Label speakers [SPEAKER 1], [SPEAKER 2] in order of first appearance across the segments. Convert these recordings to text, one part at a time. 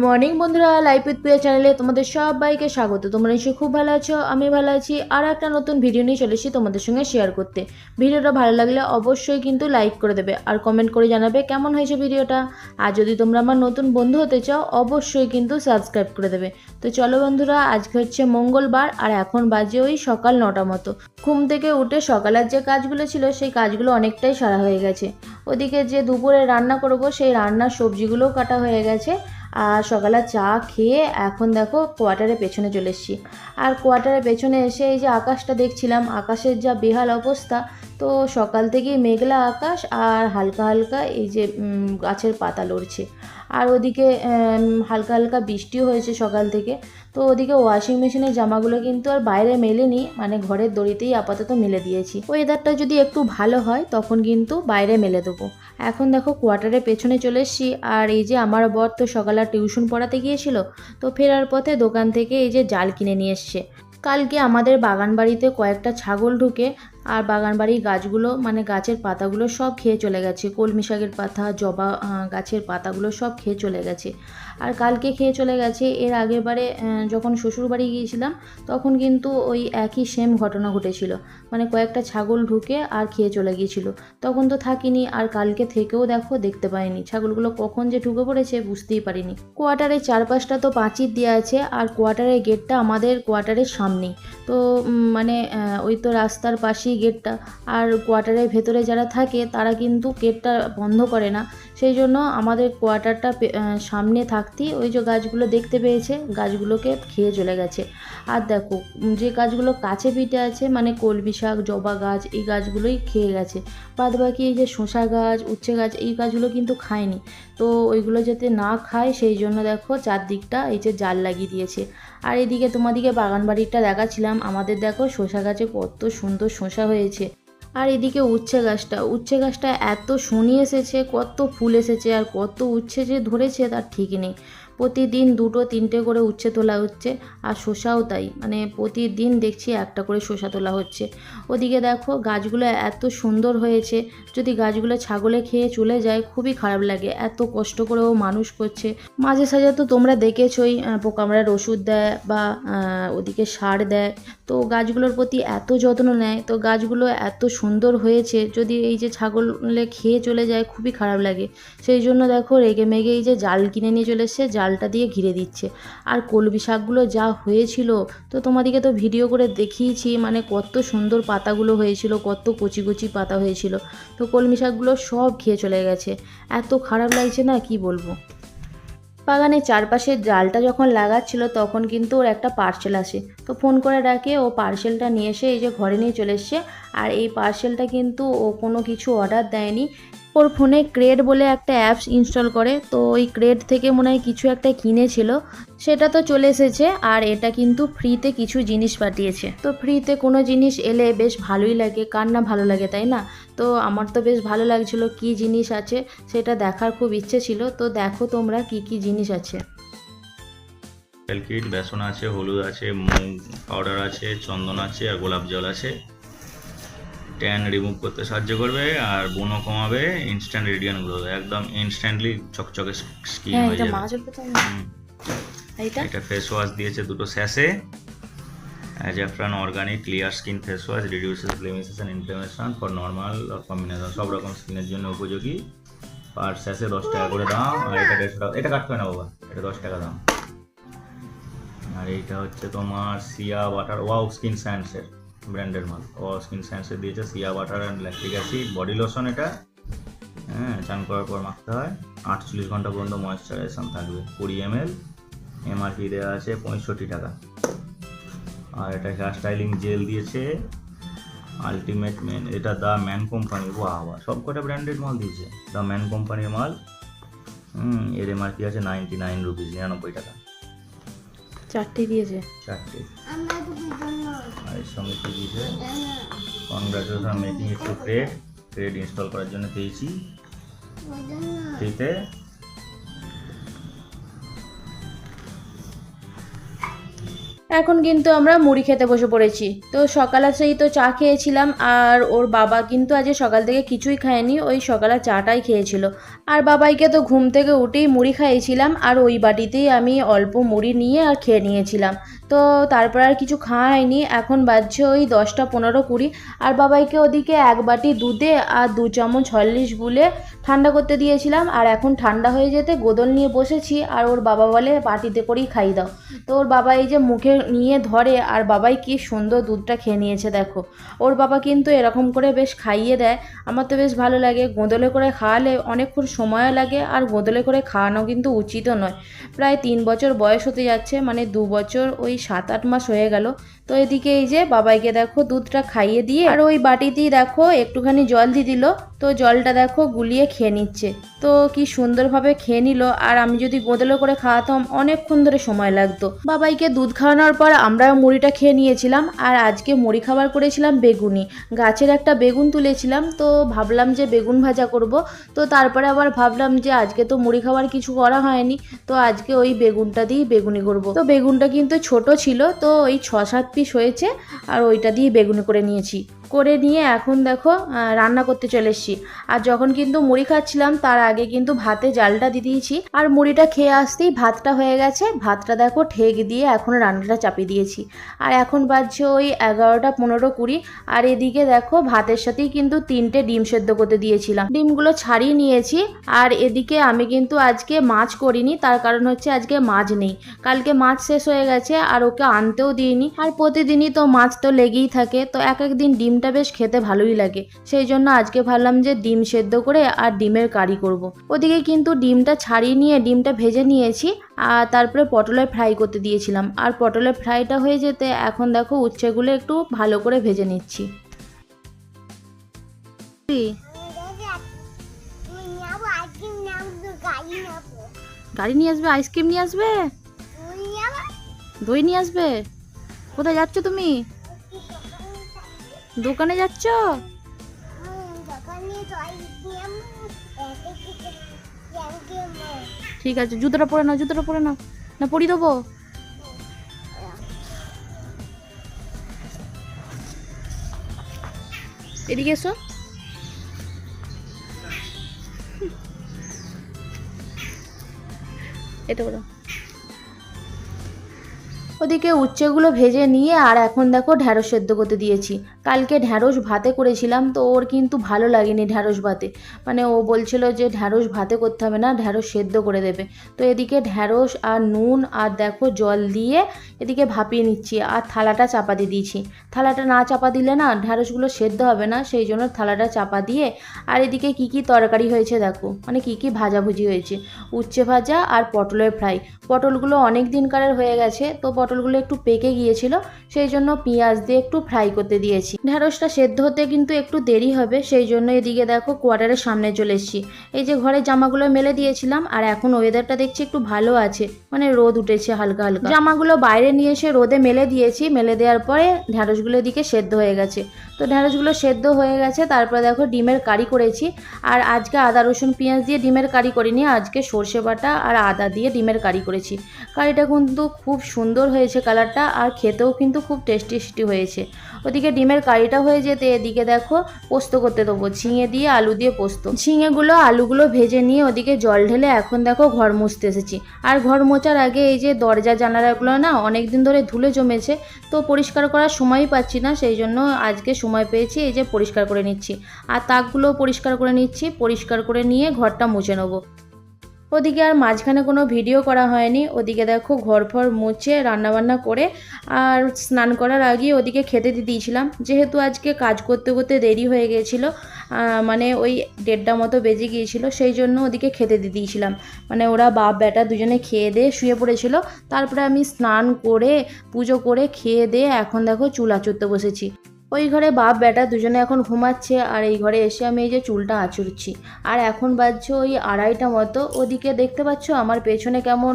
[SPEAKER 1] Good morning বন্ধুরা life with Priya চ্যানেলে তোমাদের সবাইকে স্বাগত। তোমরা নিশ্চয়ই খুব ভালো আছো, আমি ভালো আছি। আর একটা নতুন ভিডিও নিয়ে চলে এসেছি তোমাদের সঙ্গে শেয়ার করতে। ভিডিওটা ভালো লাগলে অবশ্যই কিন্তু লাইক করে দেবে আর কমেন্ট করে জানাবে কেমন হয়েছে ভিডিওটা। আর যদি তোমরা আমার নতুন বন্ধু হতে চাও, অবশ্যই কিন্তু সাবস্ক্রাইব করে দেবে। তো চলো বন্ধুরা, আজকে হচ্ছে মঙ্গলবার, আর এখন বাজে ওই সকাল নটা মতো। ঘুম থেকে উঠে সকালের যে কাজগুলো ছিল, সেই কাজগুলো অনেকটাই সারা হয়ে গেছে। ওদিকে যে দুপুরে রান্না করব, সেই রান্নার সবজিগুলোও কাটা হয়ে গেছে। আর সকালে চা খেয়ে এখন দেখো কোয়ার্টারের পেছনে চলে এসেছি। আর কোয়ার্টারের পেছনে এসে এই যে আকাশটা দেখছিলাম, আকাশের যা বেহাল অবস্থা তো সকাল থেকেই মেঘলা আকাশ আর হালকা হালকা এই যে গাছের পাতা লড়ছে। আর ওদিকে হালকা হালকা বৃষ্টিও হয়েছে সকাল থেকে। তো ওদিকে ওয়াশিং মেশিনের জামাগুলো কিন্তু আর বাইরে মেলেনি মানে ঘরের দড়িতেই আপাতত মেলে দিয়েছি। ওয়েদারটা যদি একটু ভালো হয়, তখন কিন্তু বাইরে মেলে দেবো। এখন দেখো কোয়ার্টারের পেছনে চলে এসেছি, আর এই যে আমার বর তো সকালে টিউশন পড়াতে গিয়েছিল, তো ফেরার পথে দোকান থেকে এই যে জাল কিনে নিয়ে এসছে। কালকে আমাদের বাগান বাড়িতে কয়েকটা ছাগল ঢুকে আর বাগান বাড়ির গাছগুলো মানে গাছের পাতাগুলো সব খেয়ে চলে গেছে। কলমি শাকের পাতা, জবা গাছের পাতাগুলো সব খেয়ে চলে গেছে। আর কালকে খেয়ে চলে গেছে, এর আগের বারে যখন শ্বশুর বাড়ি গিয়েছিলাম, তখন কিন্তু ওই একই সেম ঘটনা ঘটেছিল। মানে কয়েকটা ছাগল ঢুকে আর খেয়ে চলে গিয়েছিল। তখন তো থাকিনি, আর কালকে থেকেও দেখো দেখতে পাইনি। ছাগলগুলো কখন যে ঢুকে পড়েছে বুঝতেই পারিনি। কোয়ার্টারের চারপাশটা তো পাঁচির দেওয়া আছে, আর কোয়ার্টারের গেটটা আমাদের কোয়ার্টারের সামনেই। তো মানে ওই তো রাস্তার পাশেই গেটটা আর কোয়ার্টারের ভেতরে যারা থাকে তারা কিন্তু গেটটা বন্ধ করে না। সেই জন্য আমাদের কোয়ার্টারটা সামনে থাকতেই ওই যে গাছগুলো দেখতে পেয়েছে, গাছগুলোকে খেয়ে চলে গেছে। আর দেখো যে গাছগুলো কাছে পিঠে আছে মানে কলমি শাক, জবা গাছ, এই গাছগুলোই খেয়ে গেছে। বাদ বাকি এই যে শসা গাছ, উচ্ছে গাছ, এই গাছগুলো কিন্তু খায়নি। তো ওইগুলো যাতে না খায়, সেই জন্য দেখো চারদিকটা এই যে জাল লাগিয়ে দিয়েছে। আর এদিকে তোমাদিকে বাগান বাড়িটা দেখাচ্ছিলাম, আমাদের দেখো শসা গাছে কত সুন্দর শসা হয়েছে। আর এদিকে উচ্ছে গাছটা উচ্ছে গাছটা এত শনি এসেছে কত ফুল এসেছে আর কত উচ্ছে যে ধরেছে তার ঠিক নেই। প্রতিদিন দুটো তিনটে করে উচ্ছে তোলা হচ্ছে আর শসাও তাই মানে প্রতিদিন দেখছি একটা করে শসা তোলা হচ্ছে। ওদিকে দেখো গাছগুলো এত সুন্দর হয়েছে যদি গাছগুলো ছাগলে খেয়ে চলে যায় খুবই খারাপ লাগে এত কষ্ট করে ও মানুষ করছে। মাঝে সাঝে তো তোমরা দেখেছই আহ, পোকামারার ওষুধ দেয় বা ওদিকে সার দেয় তো গাছগুলোর প্রতি এত যত্ন নেয়, তো গাছগুলো এত সুন্দর হয়েছে, যদি এই যে ছাগলে খেয়ে চলে যায় খুবই খারাপ লাগে। সেই জন্য দেখো রেগে মেগে এই যে জাল কিনে নিয়ে চলে এসছে, জালটা দিয়ে ঘিরে দিচ্ছে। আর কলমি শাকগুলো যা হয়েছিল, তো তোমাদেরকে তো ভিডিও করে দেখিয়েছি মানে কত সুন্দর পাতাগুলো হয়েছিল, কত কচি কচি পাতা হয়েছিল। তো কলমি শাকগুলো সব খেয়ে চলে গেছে। এত খারাপ লাগছে না, কি বলব? বাগানের চারপাশে জালটা যখন লাগাচ্ছিল, তখন কিন্তু ওর একটা পার্সেল আসে। তো ফোন করে ডাকে, ও পার্সেলটা নিয়ে এসে এই যে ঘরে নিয়ে চলে এসছে। আর এই পার্সেলটা কিন্তু ও কোনো কিছু অর্ডার দেয়নি। ওর ফোনে ক্রেড বলে একটা অ্যাপস ইনস্টল করে, তো ওই ক্রেড থেকে মনে হয় কিছু একটা কিনেছিল। সেটা তো চলে এসেছে, আর এটা কিন্তু ফ্রিতে কিছু জিনিস পাঠিয়েছে। তো ফ্রিতে কোনো জিনিস এলে বেশ ভালোই লাগে, কার না ভালো লাগে, তাই না? তো আমার তো বেশ ভালো লাগছিল কি জিনিস আছে, সেটা দেখার খুব ইচ্ছে ছিল। তো দেখো তোমরা কি কি জিনিস আছে।
[SPEAKER 2] বেসন আছে, হলুদ আছে মুগ পাউডার আছে, চন্দন আছে, আর গোলাপ জল আছে। ট্যান রিমুভ করতে সাহায্য করবে আর বুনো কমাবে ইনস্ট্যান্ট রেডিয়ান গ্রো একদম ইনস্ট্যান্টলি চকচকে স্কিন
[SPEAKER 1] হ্যাঁ
[SPEAKER 2] হয়ে
[SPEAKER 1] এটা
[SPEAKER 2] যাবে। এটা? ফেস ওয়াশ দিয়েছে দুটো sachet Azafran organic clear skin face wash reduces blemishes inflammation for normal combination সব রকম স্কিনের জন্য উপযোগী। পার স্যাসে দশ টাকা করে দাম আর এটা দেড়শো টাকা এটা কাটবে না বাবা এটা দশ টাকা দাম। আর এইটা হচ্ছে তোমার সিয়া বাটার ওয়াও স্কিন সায়েন্সের ব্র্যান্ডের মাল। ওয়াও স্কিন সায়েন্সের দিয়েছে shea butter and lactic acid body lotion এটা। হ্যাঁ চান করার পর মাখতে হয়। আটচল্লিশ ঘণ্টা পর্যন্ত ময়েশ্চারাইজেশন থাকবে। কুড়ি এম এল এমআরপি দেওয়া আছে পঁয়ষট্টি টাকা। আর এটা হেয়ার স্টাইলিং জেল দিয়েছে আলটিমেট ম্যান এটা দ্য ম্যান কোম্পানি বাহ বাহ। সব কটা ব্র্যান্ডেড মাল দিয়েছে। দ্য ম্যান কোম্পানির মাল। হুম এর এমআরপি আছে নাইনটি নাইন রুপিস নিরানব্বই টাকা।
[SPEAKER 1] চারটে দিয়েছে।
[SPEAKER 2] চারটে। দিয়েছে congratulation making to CRED CRED install করার জন্য পেয়েছি। ফ্রিতে
[SPEAKER 1] এখন কিন্তু আমরা মুড়ি খেতে বসে পড়েছি। তো সকালে সেই তো চা খেয়েছিলাম, আর ওর বাবা কিন্তু আজ সকাল থেকে কিছুই খায়নি, ওই সকালে চাটাই খেয়েছিল। আর বাবাইকে তো ঘুম থেকে উঠেই মুড়ি খাইয়েছিলাম, আর ওই বাটিতেই আমি অল্প মুড়ি নিয়ে আর খেয়ে নিয়েছিলাম। তো তারপর আর কিছু খাওয়া হয়নি এখন বাজছে ওই দশটা পনেরো কুড়ি। আর বাবাইকে ওদিকে এক বাটি দুধে আর দু চামচ হরলিক্স গুলে ঠান্ডা করতে দিয়েছিলাম। আর এখন ঠান্ডা হয়ে যেতে গোদল নিয়ে বসেছি। আর ওর বাবা বলে বাটিতে করেই খাই দাও। তো ওর বাবা এই যে মুখে নিয়ে ধরে, আর বাবাই কি সুন্দর দুধটা খেয়ে নিয়েছে দেখো। ওর বাবা কিন্তু এরকম করে বেশ খাইয়ে দেয়। আমার তো বেশ ভালো লাগে। গোদলে করে খাওয়ালে অনেকক্ষণ সময়ও লাগে। আর গোদলে করে খাওয়ানো কিন্তু উচিতও নয়। প্রায় তিন বছর বয়স হতে যাচ্ছে। মানে দু বছর ওই সাত আট মাস হয়ে গেল। তো এদিকে এই যে বাবাইকে দেখো দুধটা খাইয়ে দিয়ে, আর ওই বাটিতেই দেখো একটুখানি জল দিয়ে দিল। তো জলটা দেখো গুলিয়ে খেয়ে নিচ্ছে। তো কি সুন্দরভাবে খেয়ে নিল, আর আমি যদি গোদলে করে খাওয়াতাম অনেকক্ষণ ধরে সময় লাগতো। বাবাইকে দুধ খাওয়ানোর পর আমরা মুড়িটা খেয়ে নিয়েছিলাম, আর আজকে মুড়ি খাবার করেছিলাম বেগুনি। গাছের একটা বেগুন তুলেছিলাম, তো ভাবলাম যে বেগুন ভাজা করব। তো তারপরে আবার ভাবলাম যে আজকে তো মুড়ি খাবার কিছু করা হয়নি, তো আজকে ওই বেগুনটা দিয়েই বেগুনি করব। তো বেগুনটা কিন্তু ছোট ছিল, তো ওই ছ সাত পিস হয়েছে আর ওইটা দিয়ে বেগুনি করে নিয়েছি। করে নিয়ে এখন দেখো রান্না করতে চলে এসেছি। আর যখন কিন্তু মুড়ি খাচ্ছিলাম, তার আগে কিন্তু ভাতে জালটা দিয়ে দিয়েছি। আর মুড়িটা খেয়ে আসতেই ভাতটা হয়ে গেছে। ভাতটা দেখো ঠেক দিয়ে এখন রান্নাটা চাপিয়ে দিয়েছি। আর এখন বাজছে ওই এগারোটা পনেরো কুড়ি। আর এদিকে দেখো ভাতের সাথেই কিন্তু তিনটে ডিম সেদ্ধ করতে দিয়েছিলাম। ডিমগুলো ছাড়িয়ে নিয়েছি। আর এদিকে আমি কিন্তু আজকে মাছ করিনি। তার কারণ হচ্ছে আজকে মাছ নেই। কালকে মাছ শেষ হয়ে গেছে। আর ওকে আনতেও দিইনি। আর প্রতিদিনই তো মাছ তো লেগেই থাকে। তো এক একদিন ডিমটা বেশ খেতে ভালোই লাগে। সেই জন্য আজকে ভাবলাম যে ডিম সেদ্ধ করে আর ডিমের কারি করব। ওদিকে কিন্তু ডিমটা ছাড়িয়ে নিয়ে ডিমটা ভেজে নিয়েছি আর তারপরে পটলের ফ্রাই করতে দিয়েছিলাম। আর পটলের ফ্রাইটা হয়ে যেতে এখন দেখো উচ্ছেগুলো একটু ভালো করে ভেজে নিচ্ছি। গাড়ি নিয়ে আসবে আইসক্রিম নিয়ে আসবে? দই নিয়ে আসবে? কোথায় যাচ্ছ তুমি? দোকানে যাচ্ছ? ঠিক আছে, জুতোটা পরে নাও, জুতোটা পরে নাও। না পরি দেবো? এদিকে এসো। এটা করো ওদিকে উচ্ছেগুলো ভেজে নিয়ে আর এখন দেখো ঢ্যাঁড়স সেদ্ধ করতে দিয়েছি। কালকে ঢ্যাঁড়স ভাতে করেছিলাম, তো ওর কিন্তু ভালো লাগেনি ঢ্যাঁড়স ভাতে। মানে ও বলছিল যে ঢ্যাঁড়স ভাতে করতে হবে না, ঢ্যাঁড়স সেদ্ধ করে দেবে। তো এদিকে ঢ্যাঁড়স আর নুন আর দেখো জল দিয়ে এদিকে ভাপিয়ে নিচ্ছি আর থালাটা চাপা দিয়ে দিয়েছি। থালাটা না চাপা দিলে না ঢ্যাঁড়সগুলো সেদ্ধ হবে না, সেই জন্য থালাটা চাপা দিয়ে আর এদিকে কি কি তরকারি হয়েছে দেখো মানে কি কি ভাজাভুজি হয়েছে। উচ্ছে ভাজা আর পটলের ফ্রাই। পটলগুলো অনেক দিনকারের হয়ে গেছে, তো পটলগুলো একটু পেকে গিয়েছিল, সেই জন্য পেঁয়াজ দিয়ে একটু ফ্রাই করতে দিয়েছি। ঢ্যাঁড়সটা সেদ্ধ হতে কিন্তু একটু দেরি হবে, সেই জন্য এদিকে দেখো কোয়ার্টারের সামনে চলে এসেছি। এই যে ঘরে জামাগুলো মেলে দিয়েছিলাম, আর এখন ওয়েদারটা দেখছি একটু ভালো আছে মানে রোদ উঠেছে হালকা হালকা। জামাগুলো বাইরে নিয়ে এসে রোদে মেলে দিয়েছি, মেলে দেওয়ার পরে ঢ্যাঁড়সগুলো দিকে সেদ্ধ হয়ে গেছে। তো ঢ্যাঁড়সগুলো সেদ্ধ হয়ে গেছে, তারপরে দেখো ডিমের কারি করেছি, আর আজকে আদা, রসুন, পেঁয়াজ দিয়ে ডিমের কারি করিনি, আজকে সর্ষে বাটা আর আদা দিয়ে ডিমের কারি করেছি। কারিটা কিন্তু খুব সুন্দর হয়েছে কালারটা আর খেতেও কিন্তু খুব টেস্টি হয়েছে। ওদিকে ডিমের কারিটা হয়ে যেতে এদিকে দেখো পোস্ত করতে দেবো। ঝিঙে দিয়ে আলু দিয়ে পোস্ত। ঝিঙেগুলো, আলুগুলো ভেজে নিয়ে ওদিকে জল ঢেলে এখন দেখো ঘর মুছতে এসেছি। আর ঘর মোছার আগে এই যে দরজা, জানালাগুলো না অনেক দিন ধরে ধুলে জমেছে, তো পরিষ্কার করার সময়ই পাচ্ছি না, সেই জন্য আজকে সময় পেয়েছি এই যে পরিষ্কার করে নিচ্ছি। আর তাকগুলো পরিষ্কার করে নিচ্ছি, পরিষ্কার করে নিয়ে ঘরটা মুছে নেব। ওদিকে আর মাঝখানে কোনো ভিডিও করা হয়নি। ওদিকে দেখো ঘর ফর মুছে রান্নাবান্না করে আর স্নান করার আগে ওদিকে খেতে দিয়ে দিয়েছিলাম। যেহেতু আজকে কাজ করতে করতে দেরি হয়ে গিয়েছিল মানে ওই দেড়টা মতো বেজে গিয়েছিল, সেই জন্য ওদিকে খেতে দিয়ে দিয়েছিলাম। মানে ওরা বাপ বেটা দুজনে খেয়ে দিয়ে শুয়ে পড়েছিল। তারপরে আমি স্নান করে, পুজো করে খেয়ে দিয়ে এখন দেখো চুলা চড়তে বসেছি। ওই ঘরে বাপ বেটা দুজনে এখন ঘুমাচ্ছে, আর এই ঘরে এসে আমি এই যে চুলটা আঁচড়ছি। আর এখন বাজছে ওই আড়াইটা মতো। ওদিকে দেখতে পাচ্ছ আমার পেছনে কেমন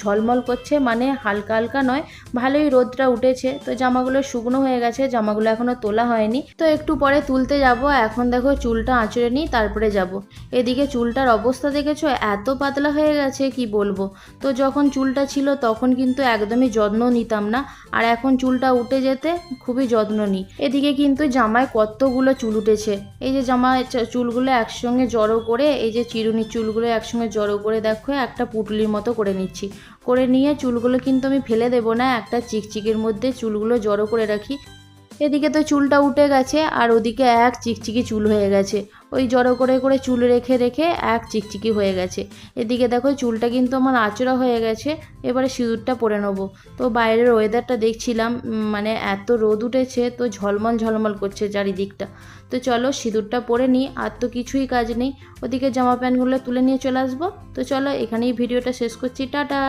[SPEAKER 1] ঝলমল করছে মানে হালকা হালকা নয়, ভালোই রোদটা উঠেছে। তো জামাগুলো শুকনো হয়ে গেছে, জামাগুলো এখনও তোলা হয়নি। তো একটু পরে তুলতে যাব, এখন দেখো চুলটা আঁচড়ে নিই, তারপরে যাব। এদিকে চুলটার অবস্থা দেখেছ? এত পাতলা হয়ে গেছে, কি বলব? তো যখন চুলটা ছিল তখন কিন্তু একদমই যত্ন নিতাম না। আর এখন চুলটা উঠে যেতে খুবই যত্ন নিই। এদিকে কিন্তু জামায় কতগুলো চুল উঠেছে। এই যে জামায় চুলগুলো একসঙ্গে জড়ো করে, এই যে চিরুনির চুলগুলো একসঙ্গে জড়ো করে দেখো, একটা পুটলির মতো করে নিচ্ছি। করে নিয়ে চুলগুলো কিন্তু আমি ফেলে দেব না, একটা চিকচিকের মধ্যে চুলগুলো জড়ো করে রাখি। এদিকে তো চুলটা উঠে গেছে, আর ওদিকে এক চিকচিকি চুল হয়ে গেছে। ওই জড়ো করে করে চুল রেখে রেখে এক চিকচিকি হয়ে গেছে। এদিকে দেখো চুলটা কিন্তু আমার আঁচড়া হয়ে গেছে, এবারে সিঁদুরটা পরে নেব। তো বাইরের ওয়েদারটা দেখছিলাম মানে এত রোদ উঠেছে, তো ঝলমল ঝলমল করছে চারিদিকটা। তো চলো সিঁদুরটা পরে নিই, আর তো কিছুই কাজ নেই। ওদিকে জামা প্যান্টগুলো তুলে নিয়ে চলে আসব। তো চলো এখানেই ভিডিওটা শেষ করছি। টাটা!